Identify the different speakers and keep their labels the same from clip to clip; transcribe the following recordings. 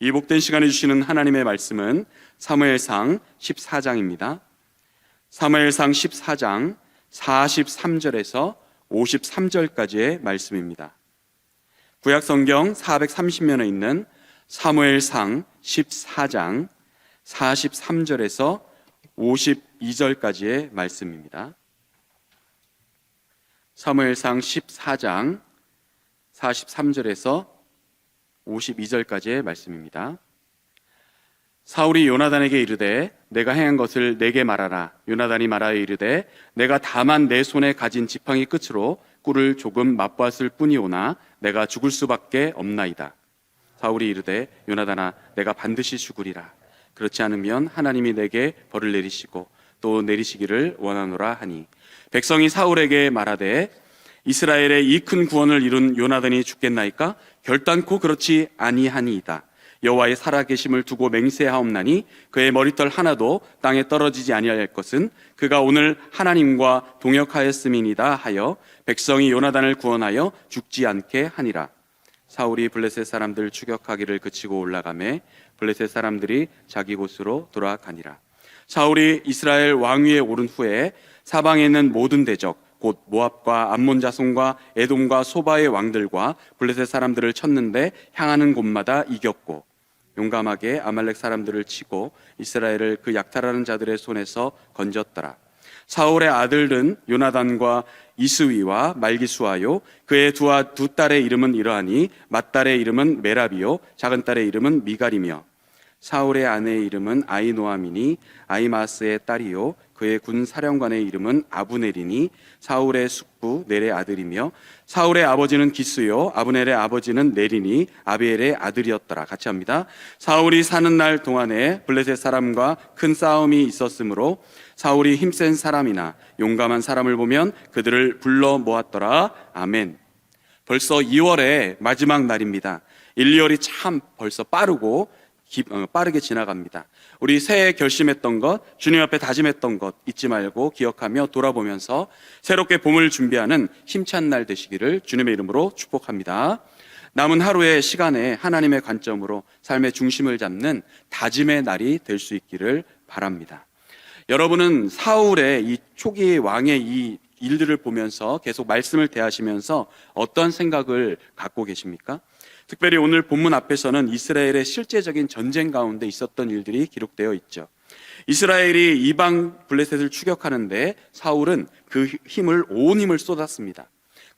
Speaker 1: 이 복된 시간에 주시는 하나님의 말씀은 사무엘상 14장입니다. 사무엘상 14장 43절에서 53절까지의 말씀입니다. 구약 성경 430면에 있는 사무엘상 14장 43절에서 52절까지의 말씀입니다. 사무엘상 14장 43절에서 52절까지의 말씀입니다. 사울이 요나단에게 이르되 내가 행한 것을 내게 말하라. 요나단이 말하여 이르되 내가 다만 내 손에 가진 지팡이 끝으로 꿀을 조금 맛보았을 뿐이오나 내가 죽을 수밖에 없나이다. 사울이 이르되 요나단아 내가 반드시 죽으리라. 그렇지 않으면 하나님이 내게 벌을 내리시고 또 내리시기를 원하노라 하니 백성이 사울에게 말하되 이스라엘의 이 큰 구원을 이룬 요나단이 죽겠나이까 결단코 그렇지 아니하니이다. 여호와의 살아계심을 두고 맹세하옵나니 그의 머리털 하나도 땅에 떨어지지 아니할 것은 그가 오늘 하나님과 동역하였음이니다 하여 백성이 요나단을 구원하여 죽지 않게 하니라. 사울이 블레셋 사람들 추격하기를 그치고 올라가매 블레셋 사람들이 자기 곳으로 돌아가니라. 사울이 이스라엘 왕위에 오른 후에 사방에 있는 모든 대적 곧 모압과 암몬 자손과 에돔과 소바의 왕들과 블레셋 사람들을 쳤는데 향하는 곳마다 이겼고 용감하게 아말렉 사람들을 치고 이스라엘을 그 약탈하는 자들의 손에서 건졌더라. 사울의 아들은 요나단과 이스위와 말기수아요 그의 두, 아- 두 딸의 이름은 이러하니 맏딸의 이름은 메라비요 작은 딸의 이름은 미갈이며 사울의 아내의 이름은 아이노아미니 아이마스의 딸이요 그의 군 사령관의 이름은 아브넬이니 사울의 숙부 넬의 아들이며 사울의 아버지는 기스요 아브넬의 아버지는 넬이니 아비엘의 아들이었더라. 같이 합니다. 사울이 사는 날 동안에 블레셋 사람과 큰 싸움이 있었으므로 사울이 힘센 사람이나 용감한 사람을 보면 그들을 불러 모았더라. 아멘. 벌써 2월의 마지막 날입니다. 1, 2월이 참 벌써 빠르고 빠르게 지나갑니다. 우리 새해 결심했던 것, 주님 앞에 다짐했던 것 잊지 말고 기억하며 돌아보면서 새롭게 봄을 준비하는 힘찬 날 되시기를 주님의 이름으로 축복합니다. 남은 하루의 시간에 하나님의 관점으로 삶의 중심을 잡는 다짐의 날이 될 수 있기를 바랍니다. 여러분은 사울의 이 초기 왕의 이 일들을 보면서 계속 말씀을 대하시면서 어떤 생각을 갖고 계십니까? 특별히 오늘 본문 앞에서는 이스라엘의 실제적인 전쟁 가운데 있었던 일들이 기록되어 있죠. 이스라엘이 이방 블레셋을 추격하는데 사울은 그 힘을 온 힘을 쏟았습니다.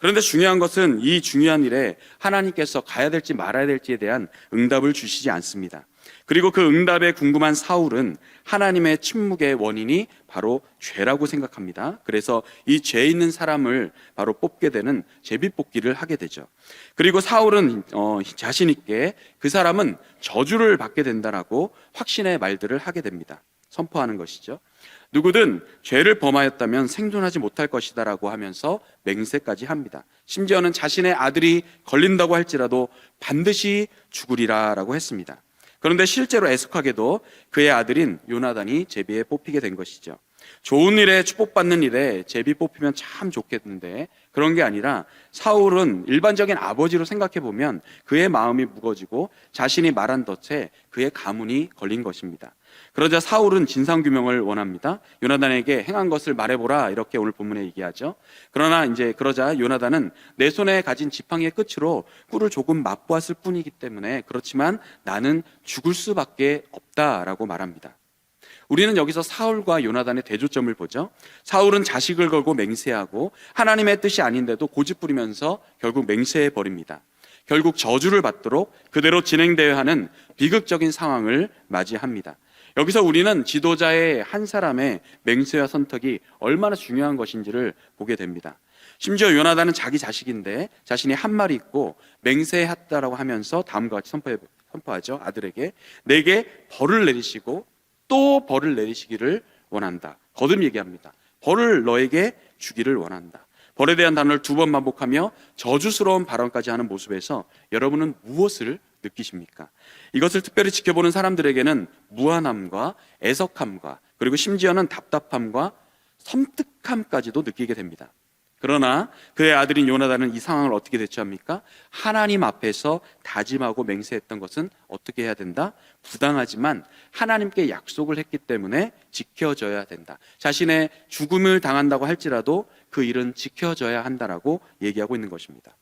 Speaker 1: 그런데 중요한 것은 이 중요한 일에 하나님께서 가야 될지 말아야 될지에 대한 응답을 주시지 않습니다. 그리고 그 응답에 궁금한 사울은 하나님의 침묵의 원인이 바로 죄라고 생각합니다. 그래서 이 죄 있는 사람을 바로 뽑게 되는 제비 뽑기를 하게 되죠. 그리고 사울은 어, 자신 있게 그 사람은 저주를 받게 된다라고 확신의 말들을 하게 됩니다. 선포하는 것이죠. 누구든 죄를 범하였다면 생존하지 못할 것이다라고 하면서 맹세까지 합니다. 심지어는 자신의 아들이 걸린다고 할지라도 반드시 죽으리라라고 했습니다. 그런데 실제로 애석하게도 그의 아들인 요나단이 제비에 뽑히게 된 것이죠. 좋은 일에 축복받는 일에 제비 뽑히면 참 좋겠는데 그런 게 아니라 사울은 일반적인 아버지로 생각해 보면 그의 마음이 무거지고 자신이 말한 덫에 그의 가문이 걸린 것입니다. 그러자 사울은 진상규명을 원합니다. 요나단에게 행한 것을 말해보라 이렇게 오늘 본문에 얘기하죠. 그러나 이제 그러자 요나단은 내 손에 가진 지팡이의 끝으로 꿀을 조금 맛보았을 뿐이기 때문에 그렇지만 나는 죽을 수밖에 없다라고 말합니다. 우리는 여기서 사울과 요나단의 대조점을 보죠. 사울은 자식을 걸고 맹세하고 하나님의 뜻이 아닌데도 고집 부리면서 결국 맹세해 버립니다. 결국 저주를 받도록 그대로 진행되어야 하는 비극적인 상황을 맞이합니다. 여기서 우리는 지도자의 한 사람의 맹세와 선택이 얼마나 중요한 것인지를 보게 됩니다. 심지어 요나단은 자기 자식인데 자신이 한 말이 있고 맹세했다라고 하면서 다음과 같이 선포해, 선포하죠. 아들에게 내게 벌을 내리시고 또 벌을 내리시기를 원한다. 거듭 얘기합니다. 벌을 너에게 주기를 원한다. 벌에 대한 단어를 두 번 반복하며 저주스러운 발언까지 하는 모습에서 여러분은 무엇을 느끼십니까? 이것을 특별히 지켜보는 사람들에게는 무한함과 애석함과 그리고 심지어는 답답함과 섬뜩함까지도 느끼게 됩니다. 그러나 그의 아들인 요나단은 이 상황을 어떻게 대처합니까? 하나님 앞에서 다짐하고 맹세했던 것은 어떻게 해야 된다? 부당하지만 하나님께 약속을 했기 때문에 지켜져야 된다. 자신의 죽음을 당한다고 할지라도 그 일은 지켜져야 한다라고 얘기하고 있는 것입니다.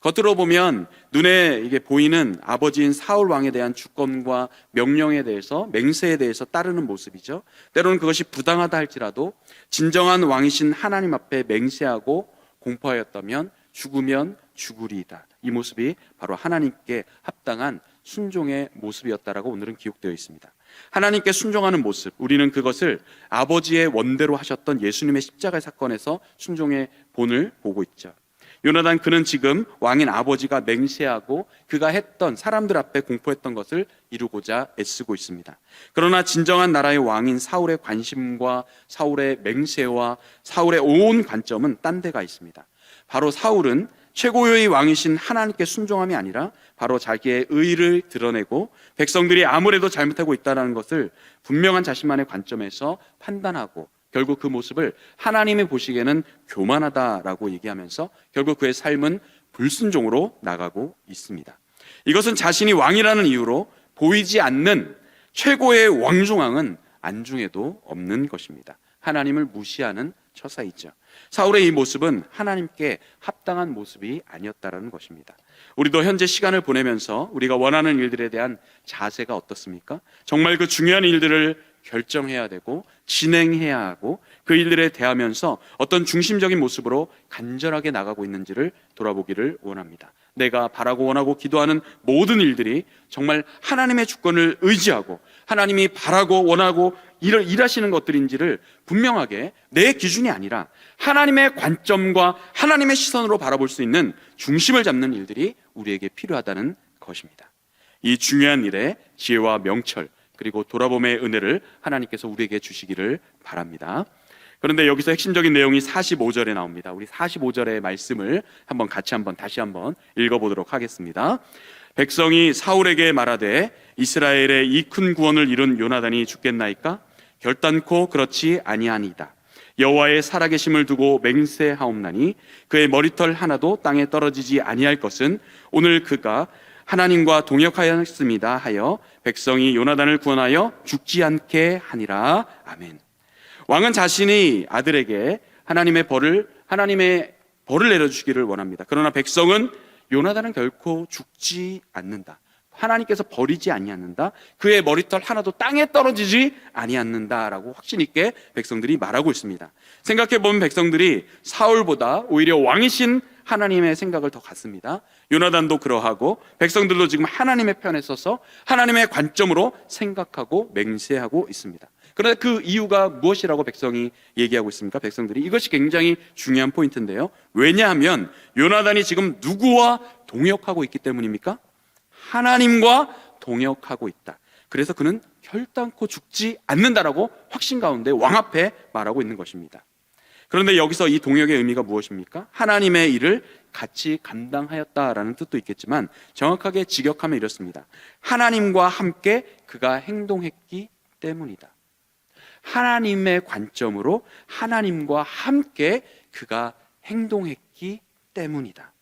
Speaker 1: 겉으로 보면 눈에 이게 보이는 아버지인 사울 왕에 대한 주권과 명령에 대해서 맹세에 대해서 따르는 모습이죠. 때로는 그것이 부당하다 할지라도 진정한 왕이신 하나님 앞에 맹세하고 공포하였다면 죽으면 죽으리이다. 이 모습이 바로 하나님께 합당한 순종의 모습이었다라고 오늘은 기록되어 있습니다. 하나님께 순종하는 모습, 우리는 그것을 아버지의 원대로 하셨던 예수님의 십자가 사건에서 순종의 본을 보고 있죠. 요나단 그는 지금 왕인 아버지가 맹세하고 그가 했던 사람들 앞에 공포했던 것을 이루고자 애쓰고 있습니다. 그러나 진정한 나라의 왕인 사울의 관심과 사울의 맹세와 사울의 온 관점은 딴 데가 있습니다. 바로 사울은 최고의 왕이신 하나님께 순종함이 아니라 바로 자기의 의를 드러내고 백성들이 아무래도 잘못하고 있다는 것을 분명한 자신만의 관점에서 판단하고 결국 그 모습을 하나님이 보시기에는 교만하다라고 얘기하면서 결국 그의 삶은 불순종으로 나가고 있습니다. 이것은 자신이 왕이라는 이유로 보이지 않는 최고의 왕중왕은 안중에도 없는 것입니다. 하나님을 무시하는 처사이죠. 사울의 이 모습은 하나님께 합당한 모습이 아니었다라는 것입니다. 우리도 현재 시간을 보내면서 우리가 원하는 일들에 대한 자세가 어떻습니까? 정말 그 중요한 일들을 결정해야 되고 진행해야 하고 그 일들에 대하면서 어떤 중심적인 모습으로 간절하게 나가고 있는지를 돌아보기를 원합니다. 내가 바라고 원하고 기도하는 모든 일들이 정말 하나님의 주권을 의지하고 하나님이 바라고 원하고 일, 일하시는 것들인지를 분명하게 내 기준이 아니라 하나님의 관점과 하나님의 시선으로 바라볼 수 있는 중심을 잡는 일들이 우리에게 필요하다는 것입니다. 이 중요한 일에 지혜와 명철 그리고 돌아봄의 은혜를 하나님께서 우리에게 주시기를 바랍니다. 그런데 여기서 핵심적인 내용이 45절에 나옵니다. 우리 45절의 말씀을 한번 같이 한번 다시 한번 읽어보도록 하겠습니다. 백성이 사울에게 말하되 이스라엘의 이 큰 구원을 이룬 요나단이 죽겠나이까? 결단코 그렇지 아니하니이다. 여호와의 살아계심을 두고 맹세하옵나니 그의 머리털 하나도 땅에 떨어지지 아니할 것은 오늘 그가 하나님과 동역하였습니다 하여 백성이 요나단을 구원하여 죽지 않게 하니라 아멘. 왕은 자신이 아들에게 하나님의 벌을 하나님의 벌을 내려 주기를 원합니다. 그러나 백성은 요나단은 결코 죽지 않는다. 하나님께서 버리지 아니하는다. 그의 머리털 하나도 땅에 떨어지지 아니하는다라고 확신 있게 백성들이 말하고 있습니다. 생각해 보면 백성들이 사울보다 오히려 왕이신 하나님의 생각을 더 갖습니다. 요나단도 그러하고 백성들도 지금 하나님의 편에 서서 하나님의 관점으로 생각하고 맹세하고 있습니다. 그런데 그 이유가 무엇이라고 백성이 얘기하고 있습니까? 백성들이 이것이 굉장히 중요한 포인트인데요. 왜냐하면 요나단이 지금 누구와 동역하고 있기 때문입니까? 하나님과 동역하고 있다. 그래서 그는 결단코 죽지 않는다라고 확신 가운데 왕 앞에 말하고 있는 것입니다. 그런데 여기서 이 동역의 의미가 무엇입니까? 하나님의 일을 같이 감당하였다라는 뜻도 있겠지만 정확하게 직역하면 이렇습니다. 하나님과 함께 그가 행동했기 때문이다. 하나님의 관점으로 하나님과 함께 그가 행동했기 때문이다.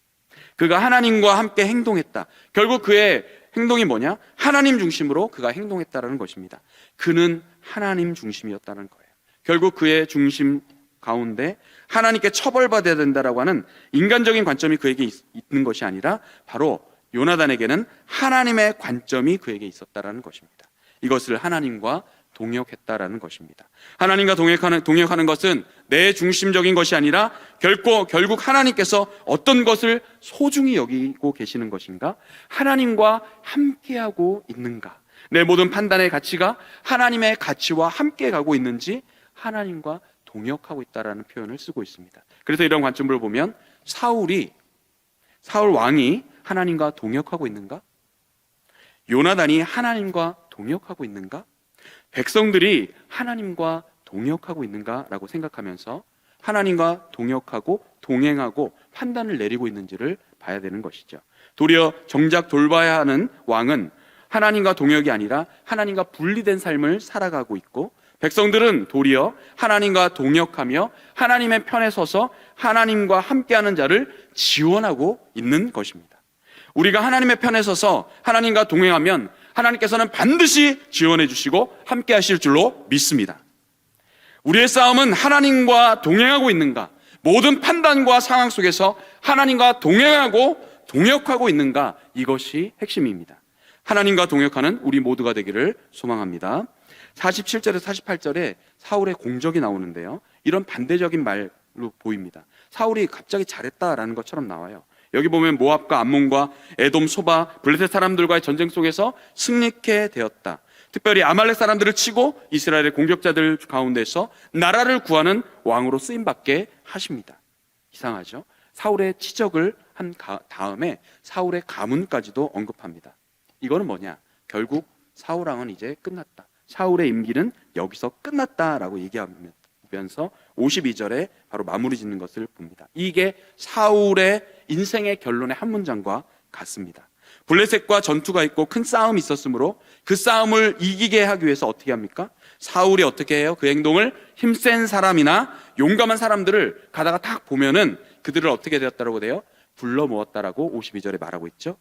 Speaker 1: 그가 하나님과 함께 행동했다. 결국 그의 행동이 뭐냐? 하나님 중심으로 그가 행동했다라는 것입니다. 그는 하나님 중심이었다는 거예요. 결국 그의 중심 가운데 하나님께 처벌받아야 된다라고 하는 인간적인 관점이 그에게 있, 있는 것이 아니라 바로 요나단에게는 하나님의 관점이 그에게 있었다라는 것입니다. 이것을 하나님과 동역했다라는 것입니다. 하나님과 동역하는, 동역하는 것은 내 중심적인 것이 아니라 결코, 결국 하나님께서 어떤 것을 소중히 여기고 계시는 것인가? 하나님과 함께하고 있는가? 내 모든 판단의 가치가 하나님의 가치와 함께 가고 있는지 하나님과 동역하고 있다라는 표현을 쓰고 있습니다. 그래서 이런 관점으로 보면 사울이, 사울 왕이 하나님과 동역하고 있는가? 요나단이 하나님과 동역하고 있는가? 백성들이 하나님과 동역하고 있는가라고 생각하면서 하나님과 동역하고 동행하고 판단을 내리고 있는지를 봐야 되는 것이죠. 도리어 정작 돌봐야 하는 왕은 하나님과 동역이 아니라 하나님과 분리된 삶을 살아가고 있고 백성들은 도리어 하나님과 동역하며 하나님의 편에 서서 하나님과 함께하는 자를 지원하고 있는 것입니다. 우리가 하나님의 편에 서서 하나님과 동행하면 하나님께서는 반드시 지원해 주시고 함께 하실 줄로 믿습니다. 우리의 싸움은 하나님과 동행하고 있는가? 모든 판단과 상황 속에서 하나님과 동행하고 동역하고 있는가? 이것이 핵심입니다. 하나님과 동역하는 우리 모두가 되기를 소망합니다. 47절에 48절에 사울의 공적이 나오는데요. 이런 반대적인 말로 보입니다. 사울이 갑자기 잘했다라는 것처럼 나와요. 여기 보면 모압과 암몬과 에돔, 소바, 블레셋 사람들과의 전쟁 속에서 승리케 되었다. 특별히 아말렉 사람들을 치고 이스라엘의 공격자들 가운데서 나라를 구하는 왕으로 쓰임 받게 하십니다. 이상하죠? 사울의 치적을 한 가- 다음에 사울의 가문까지도 언급합니다. 이거는 뭐냐? 결국 사울 왕은 이제 끝났다. 사울의 임기는 여기서 끝났다라고 얘기하면서 52절에 바로 마무리 짓는 것을 봅니다. 이게 사울의 인생의 결론의 한 문장과 같습니다. 블레셋과 전투가 있고 큰 싸움이 있었으므로 그 싸움을 이기게 하기 위해서 어떻게 합니까? 사울이 어떻게 해요? 그 행동을 힘센 사람이나 용감한 사람들을 가다가 딱 보면은 그들을 어떻게 되었다라고 돼요? 불러 모았다라고 52절에 말하고 있죠.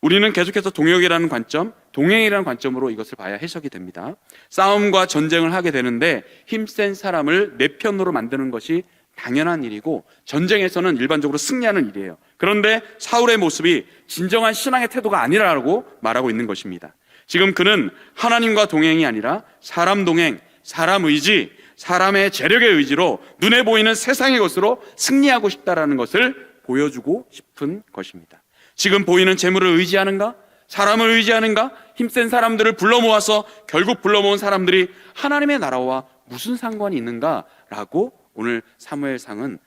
Speaker 1: 우리는 계속해서 동역이라는 관점, 동행이라는 관점으로 이것을 봐야 해석이 됩니다. 싸움과 전쟁을 하게 되는데 힘센 사람을 내 편으로 만드는 것이 당연한 일이고 전쟁에서는 일반적으로 승리하는 일이에요. 그런데 사울의 모습이 진정한 신앙의 태도가 아니라고 말하고 있는 것입니다. 지금 그는 하나님과 동행이 아니라 사람 동행, 사람 의지, 사람의 재력의 의지로 눈에 보이는 세상의 것으로 승리하고 싶다라는 것을 보여주고 싶은 것입니다. 지금 보이는 재물을 의지하는가? 사람을 의지하는가? 힘센 사람들을 불러 모아서 결국 불러 모은 사람들이 하나님의 나라와 무슨 상관이 있는가 라고 오늘 사무엘상은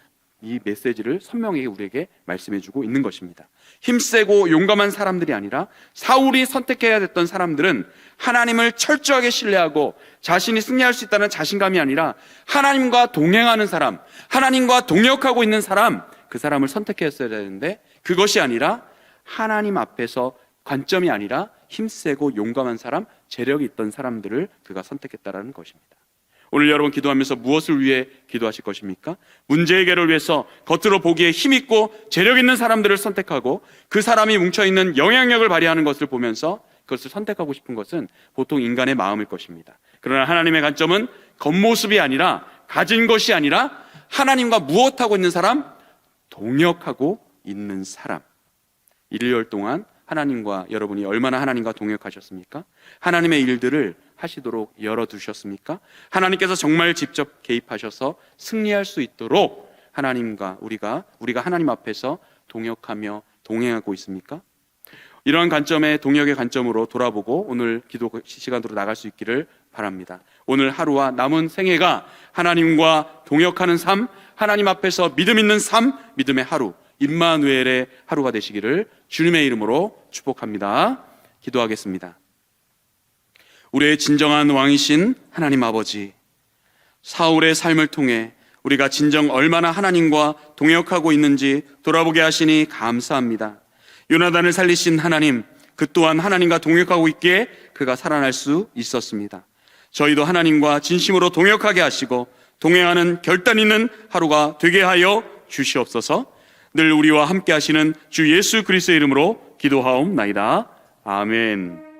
Speaker 1: 이 메시지를 선명하게 우리에게 말씀해 주고 있는 것입니다. 힘세고 용감한 사람들이 아니라 사울이 선택해야 됐던 사람들은 하나님을 철저하게 신뢰하고 자신이 승리할 수 있다는 자신감이 아니라 하나님과 동행하는 사람, 하나님과 동역하고 있는 사람, 그 사람을 선택했어야 되는데 그것이 아니라 하나님 앞에서 관점이 아니라 힘세고 용감한 사람, 재력이 있던 사람들을 그가 선택했다라는 것입니다. 오늘 여러분 기도하면서 무엇을 위해 기도하실 것입니까? 문제 해결을 위해서 겉으로 보기에 힘 있고 재력 있는 사람들을 선택하고 그 사람이 뭉쳐 있는 영향력을 발휘하는 것을 보면서 그것을 선택하고 싶은 것은 보통 인간의 마음일 것입니다. 그러나 하나님의 관점은 겉모습이 아니라 가진 것이 아니라 하나님과 무엇하고 있는 사람? 동역하고 있는 사람. 1년 동안 하나님과 여러분이 얼마나 하나님과 동역하셨습니까? 하나님의 일들을 하시도록 열어두셨습니까? 하나님께서 정말 직접 개입하셔서 승리할 수 있도록 하나님과 우리가 우리가 하나님 앞에서 동역하며 동행하고 있습니까? 이러한 관점의 동역의 관점으로 돌아보고 오늘 기도 시간으로 나갈 수 있기를 바랍니다. 오늘 하루와 남은 생애가 하나님과 동역하는 삶, 하나님 앞에서 믿음 있는 삶, 믿음의 하루, 임마누엘의 하루가 되시기를 주님의 이름으로 축복합니다. 기도하겠습니다. 우리의 진정한 왕이신 하나님 아버지, 사울의 삶을 통해 우리가 진정 얼마나 하나님과 동역하고 있는지 돌아보게 하시니 감사합니다. 요나단을 살리신 하나님, 그 또한 하나님과 동역하고 있기에 그가 살아날 수 있었습니다. 저희도 하나님과 진심으로 동역하게 하시고 동행하는 결단 있는 하루가 되게 하여 주시옵소서. 늘 우리와 함께 하시는 주 예수 그리스도의 이름으로 기도하옵나이다. 아멘.